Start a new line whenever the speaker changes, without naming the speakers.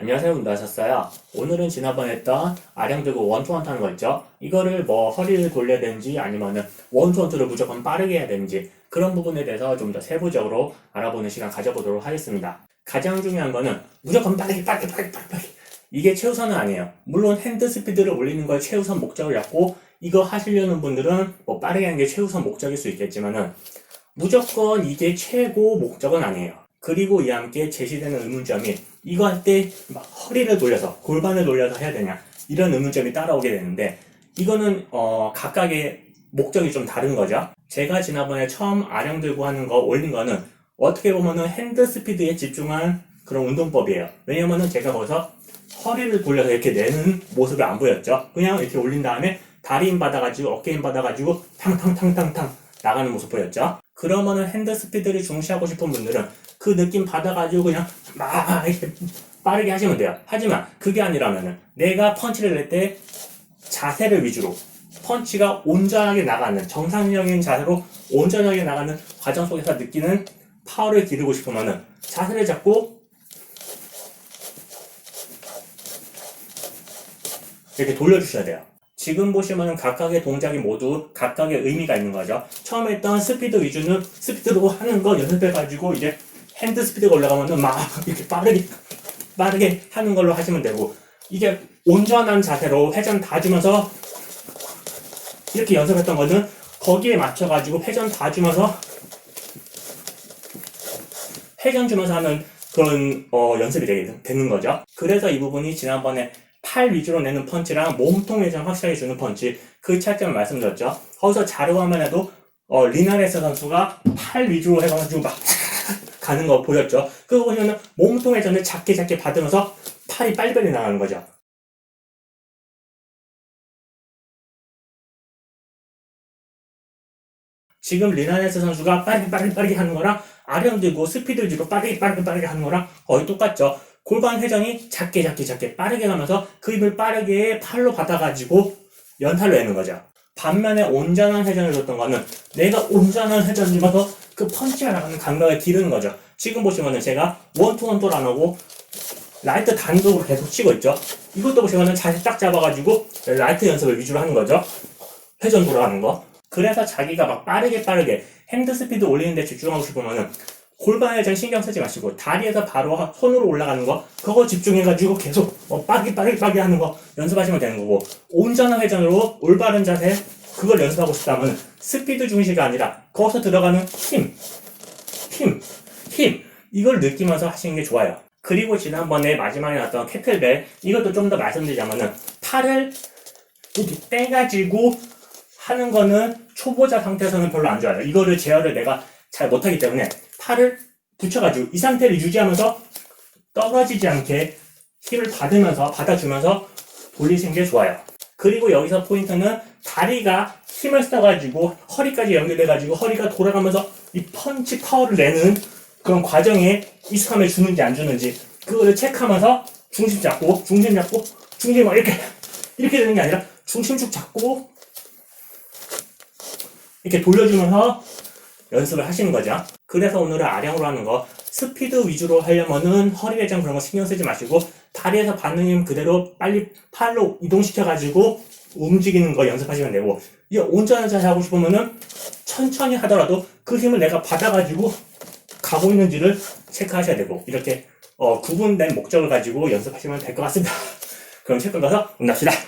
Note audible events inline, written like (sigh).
안녕하세요. 운동하셨어요? 오늘은 지난번에 했던 아령 들고 원투원투 하는 거 있죠? 이거를 뭐 허리를 돌려야 되는지 아니면은 원투원투를 무조건 빠르게 해야 되는지 그런 부분에 대해서 좀 더 세부적으로 알아보는 시간 가져보도록 하겠습니다. 가장 중요한 거는 무조건 빠르게 빠르게 빠르게 빠르게 이게 최우선은 아니에요. 물론 핸드 스피드를 올리는 걸 최우선 목적을 잡고 이거 하시려는 분들은 뭐 빠르게 하는 게 최우선 목적일 수 있겠지만은 무조건 이게 최고 목적은 아니에요. 그리고 이와 함께 제시되는 의문점이 이거 할 때 막 허리를 돌려서 골반을 돌려서 해야 되냐 이런 의문점이 따라오게 되는데 이거는 어 각각의 목적이 좀 다른 거죠. 제가 지난번에 처음 아령 들고 하는 거 올린 거는 어떻게 보면은 핸드 스피드에 집중한 그런 운동법이에요. 왜냐면은 제가 거기서 허리를 돌려서 이렇게 내는 모습이 안 보였죠. 그냥 이렇게 올린 다음에 다리 힘 받아가지고 어깨 힘 받아가지고 탕탕탕탕탕 나가는 모습 보였죠. 그러면은 핸드 스피드를 중시하고 싶은 분들은 그 느낌 받아가지고 그냥 막 이렇게 빠르게 하시면 돼요. 하지만 그게 아니라면은 내가 펀치를 낼 때 자세를 위주로 펀치가 온전하게 나가는 정상적인 자세로 온전하게 나가는 과정 속에서 느끼는 파워를 기르고 싶으면은 자세를 잡고 이렇게 돌려주셔야 돼요. 지금 보시면은 각각의 동작이 모두 각각의 의미가 있는 거죠. 처음에 했던 스피드 위주는 스피드로 하는 거 연습해가지고 이제 핸드 스피드가 올라가면은 막 이렇게 빠르게 빠르게 하는 걸로 하시면 되고 이게 온전한 자세로 회전 다 주면서 이렇게 연습했던 거는 거기에 맞춰가지고 회전 다 주면서 회전 주면서 하는 그런 어, 연습이 되게 되는 거죠. 그래서 이 부분이 지난번에 팔 위주로 내는 펀치랑 몸통 회전 확실하게 주는 펀치 그 차이점을 말씀드렸죠. 거기서 자료 화면에도 어, 리나레스 선수가 팔 위주로 해가지고 막 가는 거 보였죠. 그거 보시면은 몸통 회전을 작게 작게 받으면서 팔이 빨리빨리 나가는 거죠. 지금 리나네스 선수가 빠르게 빠르게 빠르게 하는 거랑 아령 들고 스피드 위주로 빠르게 빠르게 빠르게 하는 거랑 거의 똑같죠. 골반 회전이 작게 작게 작게 빠르게 가면서 그 힘을 빠르게 팔로 받아가지고 연타로 내는 거죠. 반면에 온전한 회전을 줬던 거는 내가 온전한 회전을 주면서 그 펀치가 나가는 감각을 기르는 거죠. 지금 보시면은 제가 원투원투를 안 하고 라이트 단독으로 계속 치고 있죠. 이것도 보시면은 자세 딱 잡아가지고 라이트 연습을 위주로 하는 거죠. 회전 돌아가는 거. 그래서 자기가 막 빠르게 빠르게 핸드 스피드 올리는 데 집중하고 싶으면은 골반 회전 신경 쓰지 마시고 다리에서 바로 하- 손으로 올라가는 거 그거 집중해가지고 계속 어, 빠르게 빠르게 빠르게 하는 거 연습하시면 되는 거고 온전한 회전으로 올바른 자세 그걸 연습하고 싶다면 스피드 중시가 아니라 거기서 들어가는 힘, 힘, 힘 이걸 느끼면서 하시는 게 좋아요. 그리고 지난번에 마지막에 나왔던 캐틀벨 이것도 좀 더 말씀드리자면은 팔을 이렇게 떼가지고 하는 거는 초보자 상태에서는 별로 안 좋아요. 이거를 제어를 내가 잘 못하기 때문에 팔을 붙여가지고 이 상태를 유지하면서 떨어지지 않게 힘을 받으면서 받아주면서 돌리시는 게 좋아요. 그리고 여기서 포인트는 다리가 힘을 써가지고 허리까지 연결돼가지고 허리가 돌아가면서 이 펀치 파워를 내는 그런 과정에 익숙함을 주는지 안 주는지 그거를 체크하면서 중심 잡고 중심 잡고 중심 막 이렇게 이렇게 되는 게 아니라 중심 쭉 잡고 이렇게 돌려주면서 연습을 하시는 거죠. 그래서 오늘은 아령으로 하는 거 스피드 위주로 하려면은 허리 회전 그런 거 신경 쓰지 마시고 다리에서 받는 힘 그대로 빨리 팔로 이동시켜 가지고 움직이는 거 연습하시면 되고 이제 온전한 자세 하고 싶으면은 천천히 하더라도 그 힘을 내가 받아 가지고 가고 있는지를 체크하셔야 되고 이렇게 어, 구분된 목적을 가지고 연습하시면 될 것 같습니다. (laughs) 그럼 체크 가서 만납시다.